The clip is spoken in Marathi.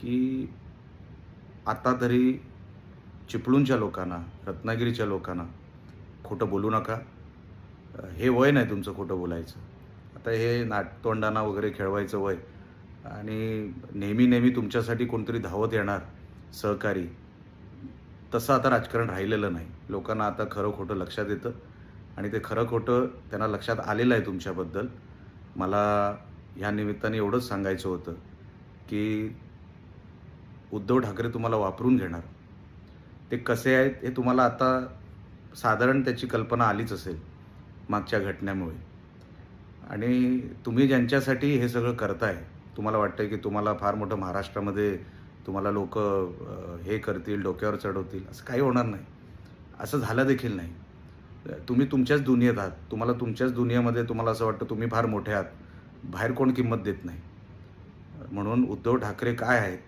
की आता तरी चिपळूणच्या लोकांना रत्नागिरीच्या लोकांना खोटं बोलू नका. हे वय नाही तुमचं खोटं बोलायचं. आता हे नाटतोंडाना वगैरे खेळवायचं वय आणि नेहमी नेहमी तुमच्यासाठी कोणतरी धावत येणार सहकारी तसं आता राजकारण राहिलेलं नाही. लोकांना आता खरं खोटं लक्षात येतं आणि ते खरं खोटं त्यांना लक्षात आलेलं आहे तुमच्याबद्दल. मला ह्या निमित्ताने एवढंच सांगायचं होतं की उद्धव ठाकरे तुम्हाला वापरून घेणार. ते कसे आहेत हे तुम्हाला आता साधारण त्याची कल्पना आलीच असेल मागच्या घटनेमुळे. आणि तुम्ही ज्यांच्यासाठी हे सगळं करताय तुम्हाला वाटतंय की तुम्हाला फार मोठं महाराष्ट्रामध्ये तुम्हाला लोक हे करतील डोक्यावर चढवतील असं काही होणार नाही. असं झालं देखील नाही. तुम्ही तुमच्याच दुनियेत आहात. तुम्हाला तुमच्याच दुनियेमध्ये तुम्हाला असं वाटतं तुम्ही फार मोठे आहात. बाहेर कोण किंमत देत नाही. म्हणून उद्धव ठाकरे काय आहेत?